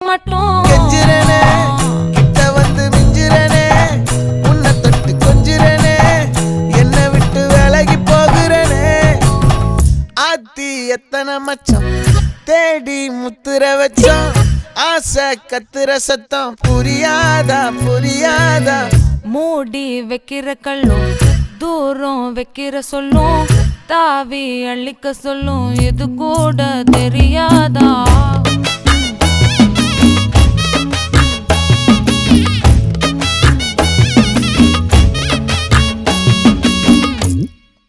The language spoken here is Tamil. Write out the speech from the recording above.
மட்டும். கெஞ்சிரனே கிட்ட வந்து மிஞ்சிரனே உன்னை தொட்டு கொஞ்சிரனே என்னை விட்டு விலகி போகிறனே. ஆத்தி எத்தனை மச்சம் தேடி முத்துற வச்சோம் ஆசை கத்துற சத்தம். புரியாதா புரியாதா? மூடி வைக்கிற கல்லும் தூரம் வைக்கிற சொல்லும் தாவி அள்ளிக்க சொல்லும் இது கூட தெரியாதா?